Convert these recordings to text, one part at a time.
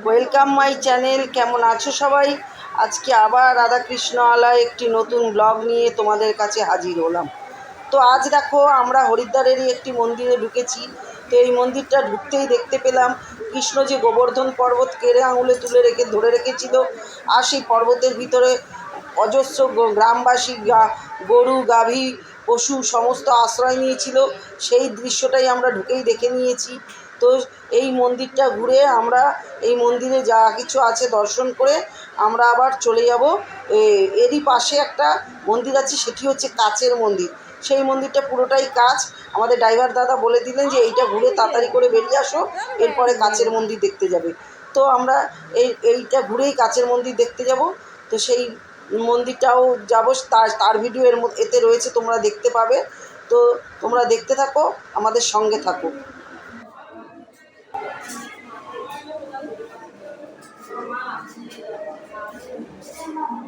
Welcome my channel কেমন আছো সবাই? আজকে আবার রাধাকৃষ্ণ আলায় একটি নতুন ব্লগ নিয়ে তোমাদের কাছে হাজির হলাম। তো আজ দেখো, আমরা হরিদ্বারেরই একটি মন্দিরে ঢুকেছি। তো এই মন্দিরটা ঢুকতেই দেখতে পেলাম, কৃষ্ণ যে গোবর্ধন পর্বত কেড়ে আঙুলে তুলে রেখে, ধরে রেখেছিল, আর সেই পর্বতের ভিতরে অজস্র গ্রামবাসী গরু, গাভী, পশু, সমস্ত আশ্রয় নিয়েছিল। সেই দৃশ্যটাই আমরা ঢুকেই দেখে নিয়েছি। তো এই মন্দিরটা ঘুরে আমরা এই মন্দিরে যা কিছু আছে দর্শন করে আমরা আবার চলে যাব। এরই পাশে একটা মন্দির আছে, সেটি হচ্ছে কাচের মন্দির। সেই মন্দিরটা পুরোটাই কাজ আমাদের ড্রাইভার দাদা বলে দিলেন যে এইটা ঘুরে তাড়াতাড়ি করে বেরিয়ে আসো, এরপরে কাচের মন্দির দেখতে যাবে। তো আমরা এই, এইটা ঘুরেই কাচের মন্দির দেখতে যাব। তো সেই মন্দিরটাও যাব, তার তার ভিডিও এর এতে রয়েছে, তোমরা দেখতে পাবে। তো তোমরা দেখতে থাকো, আমাদের সঙ্গে থাকো।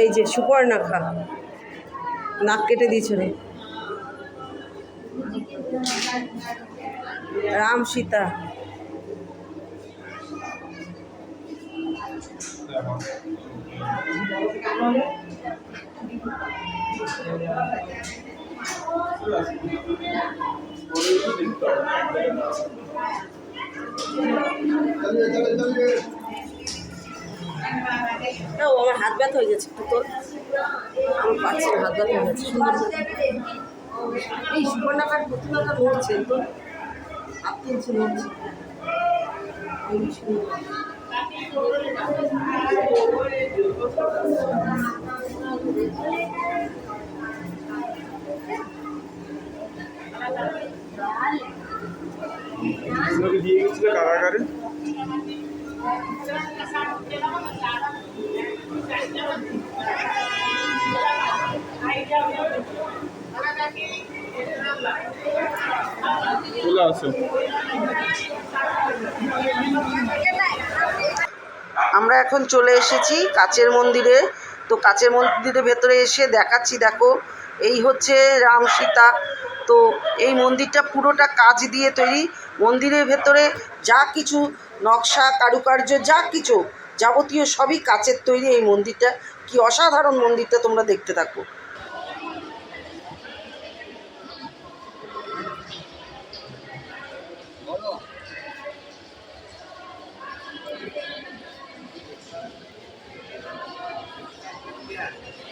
এই যে সুপর্ণাখা নাক কেটে দিয়েছে রে। রাম সীতা। ও আমার হাত ব্যথা হয়ে গেছে একটু তোর আমার পাচ্ছি হাত ব্যথা হয়ে গেছে। এই সুপর্ণাকার প্রতিমাটা নড়ছে তো হাত তুলছে, নড়ছে এই সুন্দর। আপনাকে দিয়ে গেছিল কারাগারে। আমরা এখন চলে এসেছি কাচের মন্দিরে। তো কাচের মন্দিরের ভেতরে এসে দেখাচ্ছি, দেখো, এই হচ্ছে রাম সীতা। তো এই মন্দিরটা পুরোটা কাজ দিয়ে তৈরি। মন্দিরের ভেতরে যা কিছু নকশা, কারুকার্য, যা কিছু যাবতীয় সবই কাচের তৈরি এই মন্দিরটা কি অসাধারণ মন্দিরটা তোমরা দেখতে থাকো Yeah.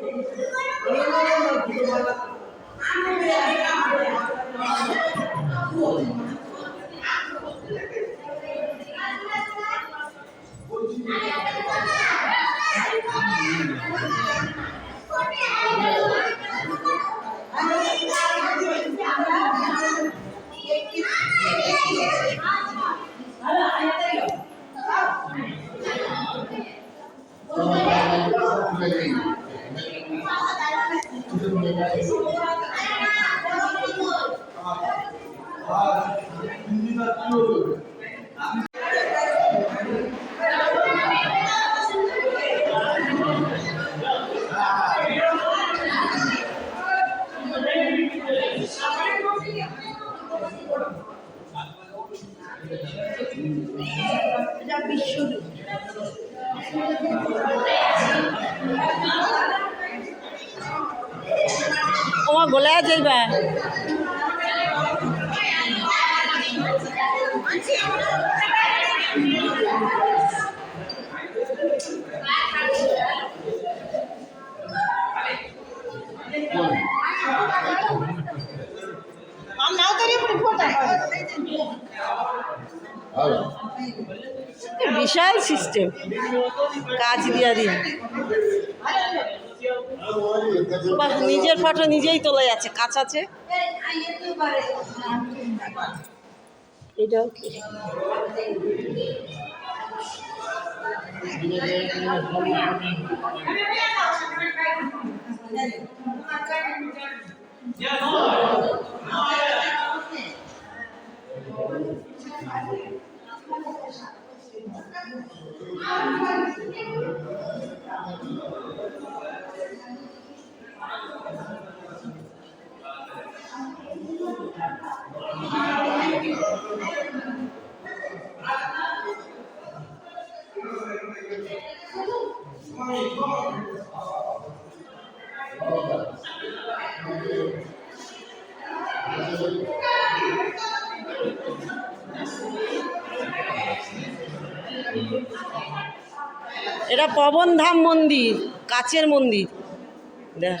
我来，我来，我来啦！啊，对呀，干嘛呀？过。গোলায় যাইবা। বিশাল সিস্টেম কাজ দিয়া দিয়া বাহ, নিজের ফটো নিজেই তোলা যাচ্ছে কাজ আছে? এটাও কি? এটা পবনধাম মন্দির কাচের মন্দির। দেখ।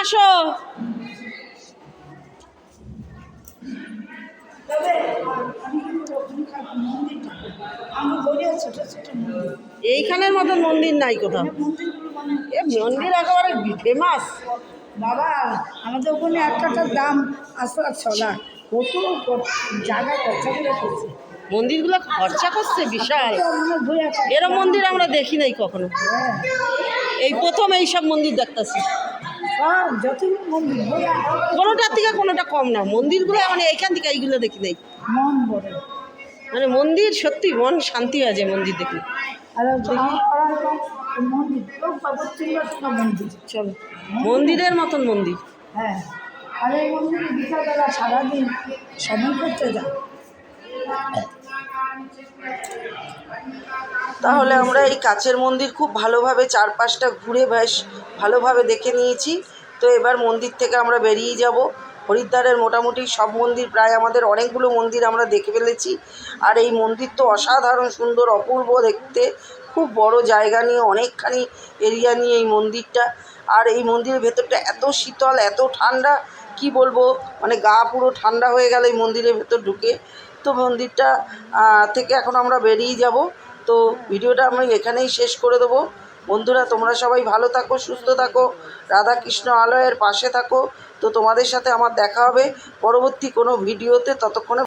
আসো। এইখানের মতো মন্দির নাই কোথাও। এ মন্দির একেবারে ফেমাস। বাবা, আমাদের ওখানে একটাটার দাম আসো ছ লাখ। কত জায়গা খরচা করে করছে? মন্দিরগুলো খরচা করছে বিশাল। এরম মন্দির আমরা দেখি নাই কখনো। এই প্রথম এইসব মন্দির দেখতেছি। কোনোটার থেকে কোনোটা কম না। মন্দিরগুলো মানে এইখান থেকে এইগুলো দেখি নাই। মানে মন্দির সত্যি মন শান্তি হয়ে যায় মন্দির চলো। মন্দিরের মতন মন্দির। হ্যাঁ। আর এই মন্দিরে বিকালবেলা সারাদিন করতে যায় তাহলে আমরা এই কাছের মন্দির খুব ভালোভাবে চারপাশটা ঘুরে বেশ ভালোভাবে দেখে নিয়েছি। তো এবার মন্দির থেকে আমরা বেরিয়ে যাব। হরিদ্বারের মোটামুটি সব মন্দির প্রায় আমাদের অনেকগুলো মন্দির আমরা দেখে ফেলেছি। আর এই মন্দির তো অসাধারণ সুন্দর, অপূর্ব দেখতে। খুব বড় জায়গা নিয়ে অনেকখানি এরিয়া নিয়ে এই মন্দিরটা। আর এই মন্দিরের ভেতরটা এত শীতল, এত ঠান্ডা, কি বলব? মানে গা পুরো ঠান্ডা হয়ে গেল এই মন্দিরের ভেতর ঢুকে। তো মন্দিরটা থেকে এখন আমরা বেরিয়ে যাব। তো ভিডিওটা আমি এখানেই শেষ করে দেবো। বন্ধুরা, তোমরা সবাই ভালো থাকো, সুস্থ থাকো, রাধাকৃষ্ণ আলয়ের পাশে থাকো। তো তোমাদের সাথে আমার দেখা হবে পরবর্তী কোনো ভিডিওতে, ততক্ষণে